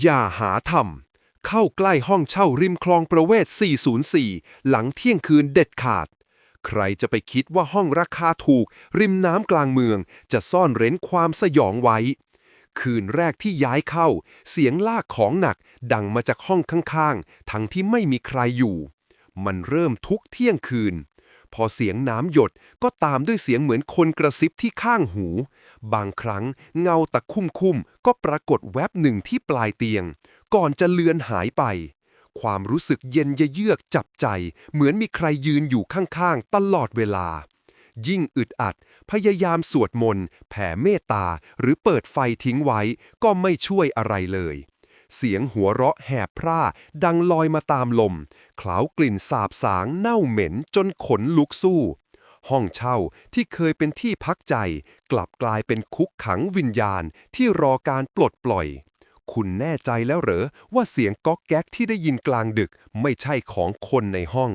อย่าหาทำเข้าใกล้ห้องเช่าริมคลองประเวศ 404 หลังเที่ยงคืนเด็ดขาด ใครจะไปคิดว่าห้องราคาถูก ริมน้ำกลางเมือง จะซ่อนเร้นความสยองไว้ คืนแรกที่ย้ายเข้า เสียงลากของหนักดังมาจากห้องข้างๆ ทั้งที่ไม่มีใครอยู่ มันเริ่มทุกเที่ยงคืน พอเสียงน้ำหยดก็ตามด้วยเสียงเหมือนคนกระซิบที่ข้างหู บางครั้งเงาตะคุ่มคุ่มๆก็ปรากฏแวบหนึ่งที่ปลายเตียง ก่อนจะเลือนหายไป ความรู้สึกเย็นเยือกจับใจ เหมือนมีใครยืนอยู่ข้างๆ ตลอดเวลา ยิ่งอึดอัด พยายามสวดมนต์ แผ่เมตตา หรือเปิดไฟทิ้งไว้ ก็ไม่ช่วยอะไรเลย เสียงหัวเราะแหบพร่า ดังลอยมาตามลมคล้ากลิ่นสาบสางเน่าเหม็นจนขนลุกสู้ ห้องเช่าที่เคยเป็นที่พักใจ กลับกลายเป็นคุกขังวิญญาณที่รอการปลดปล่อย คุณแน่ใจแล้วเหรอว่าเสียงก๊อกแก๊กที่ได้ยินกลางดึกไม่ใช่ของคนในห้อง